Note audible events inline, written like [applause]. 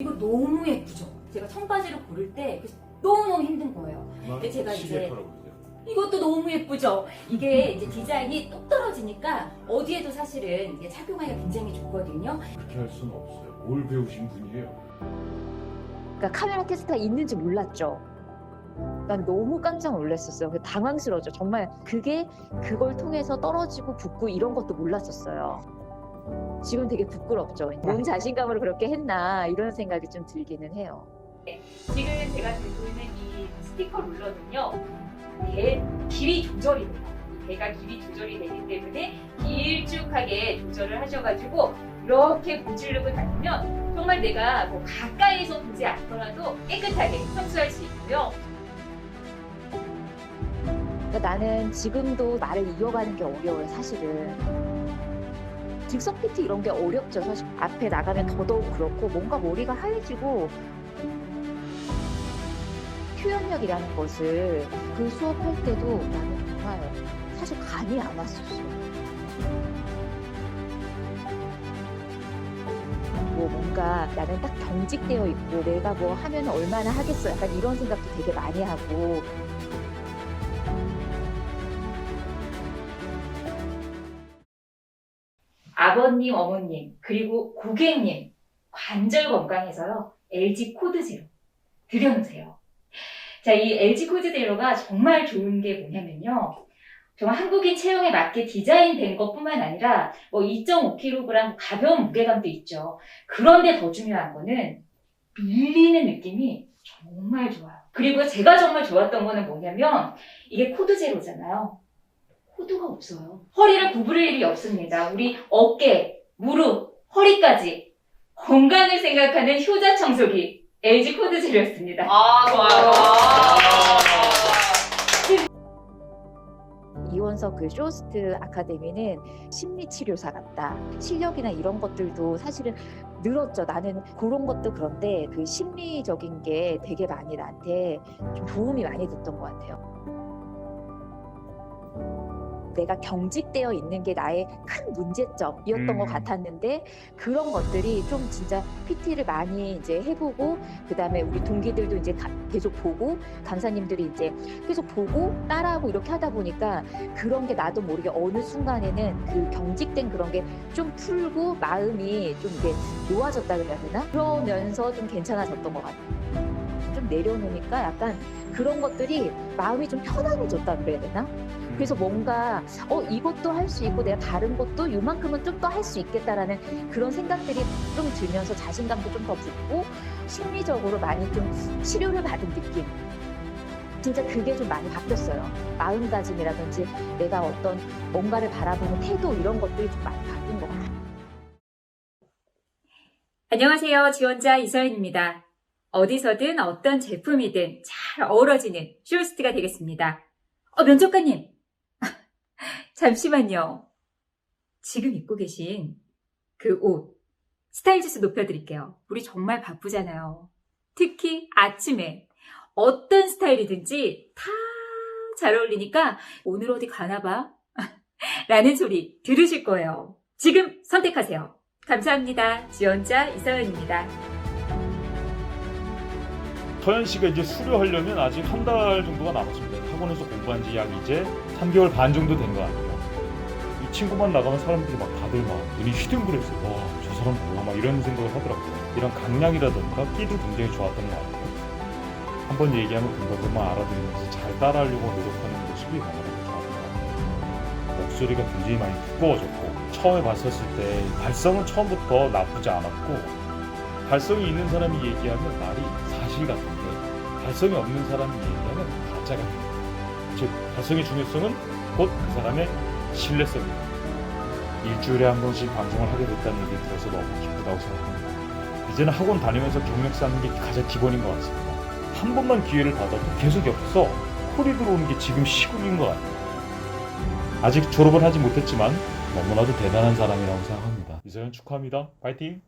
이거 너무 예쁘죠? 제가 청바지를 고를 때 너무너무 힘든 거예요. 근데 제가 이제. 이것도 너무 예쁘죠? 이게 이제 디자인이 똑 떨어지니까 어디에도 사실은 이게 착용하기가 굉장히 좋거든요. 그렇게 할 수는 없어요. 뭘 배우신 분이에요? 그러니까 카메라 테스트가 있는지 몰랐죠. 난 너무 깜짝 놀랐었어요. 그 당황스러웠죠. 정말 그게 그걸 통해서 떨어지고 붙고 이런 것도 몰랐었어요. 지금 되게 부끄럽죠. 뭔 자신감으로 그렇게 했나 이런 생각이 좀 들기는 해요. 지금 제가 들고 있는 이 스티커 룰러는요, 배 길이 조절이 돼요. 이 배가 길이 조절이 되기 때문에 길쭉하게 조절을 하셔가지고 이렇게 문지르고 다니면 정말 내가 뭐 가까이서 보지 않더라도 깨끗하게 청소할 수 있고요. 그러니까 나는 지금도 말을 이어가는 게 어려워요, 사실은. 즉석 PT 이런 게 어렵죠, 사실. 앞에 나가면 더더욱 그렇고, 뭔가 머리가 하얘지고, 표현력이라는 것을 그 수업할 때도 나는 정말 사실 감이 안 왔었어. 뭐 뭔가 나는 딱 경직되어 있고 내가 뭐 하면 얼마나 하겠어 약간 이런 생각도 되게 많이 하고 아버님, 어머님, 그리고 고객님 관절 건강해서요. LG 코드 제로 들여놓으세요. 자, 이 LG 코드 제로가 정말 좋은 게 뭐냐면요. 정말 한국인 체형에 맞게 디자인된 것뿐만 아니라 뭐 2.5kg 가벼운 무게감도 있죠. 그런데 더 중요한 거는 밀리는 느낌이 정말 좋아요. 그리고 제가 정말 좋았던 거는 뭐냐면 이게 코드 제로잖아요. 코드가 없어요. 허리를 구부릴 일이 없습니다. 우리 어깨, 무릎, 허리까지 건강을 생각하는 효자 청소기 LG 코드 제로였습니다. 아, 좋아요. 이원석 그 쇼스트 아카데미는 심리치료사 같다. 실력이나 이런 것들도 사실은 늘었죠. 나는 그런 것도 그런데 그 심리적인 게 되게 많이 나한테 좀 도움이 많이 됐던 것 같아요. 내가 경직되어 있는 게 나의 큰 문제점이었던 음. 것 같았는데 그런 것들이 좀 진짜 PT를 많이 이제 해보고 그 다음에 우리 동기들도 이제 가- 계속 보고 강사님들이 이제 계속 보고 따라하고 이렇게 하다 보니까 그런 게 나도 모르게 어느 순간에는 그 경직된 그런 게 좀 풀고 마음이 좀 이게 놓아졌다 그래야 되나? 그러면서 좀 괜찮아졌던 것 같아요. 좀 내려놓으니까 약간 그런 것들이 마음이 좀 편안해졌다 그래야 되나? 그래서 뭔가 어 이것도 할 수 있고 내가 다른 것도 요만큼은 좀 더 할 수 있겠다라는 그런 생각들이 좀 들면서 자신감도 좀 더 붙고 심리적으로 많이 좀 치료를 받은 느낌. 진짜 그게 좀 많이 바뀌었어요. 마음가짐이라든지 내가 어떤 뭔가를 바라보는 태도 이런 것들이 좀 많이 바뀐 것 같아요. 안녕하세요. 지원자 이서연입니다. 어디서든 어떤 제품이든 잘 어우러지는 쇼스트가 되겠습니다. 어, 면접관님! [laughs] 잠시만요. 지금 입고 계신 그 옷, 스타일 지수 높여드릴게요. 우리 정말 바쁘잖아요. 특히 아침에 어떤 스타일이든지 다 잘 어울리니까 오늘 어디 가나 봐. [laughs] 라는 소리 들으실 거예요. 지금 선택하세요. 감사합니다. 지원자 이서연입니다. 서현 씨가 이제 수료하려면 아직 한 달 정도가 남았습니다. 학원에서 공부한 지 약 이제 3개월 반 정도 된거 같아요. 이 친구만 나가면 사람들이 막 다들 막 눈이 휘둥그레서 와, 저 사람 뭐야 막 이런 생각을 하더라고요. 이런 강약이라던가 끼도 굉장히 좋았던 것 같아요. 한 번 얘기하면 금방금방 알아들으면서 잘 따라하려고 노력하는 모습이 너무나도 좋았던 것 같아요. 목소리가 굉장히 많이 두꺼워졌고 처음에 봤었을 때 발성은 처음부터 나쁘지 않았고 발성이 있는 사람이 얘기하면 말이 사실 같은데 발성이 없는 사람이 얘기하면 가짜 같아요. 즉 발성의 중요성은 곧 그 사람의 신뢰성입니다. 일주일에 한 번씩 방송을 하게 됐다는 얘기 들어서 너무 기쁘다고 생각합니다. 이제는 학원 다니면서 경력 쌓는 게 가장 기본인 것 같습니다. 한 번만 기회를 받아도 계속 옆에서 콜이 들어오는 게 지금 시국인 것 같아요. 아직 졸업을 하지 못했지만 너무나도 대단한 사람이라고 생각합니다. 이서연 축하합니다. 파이팅!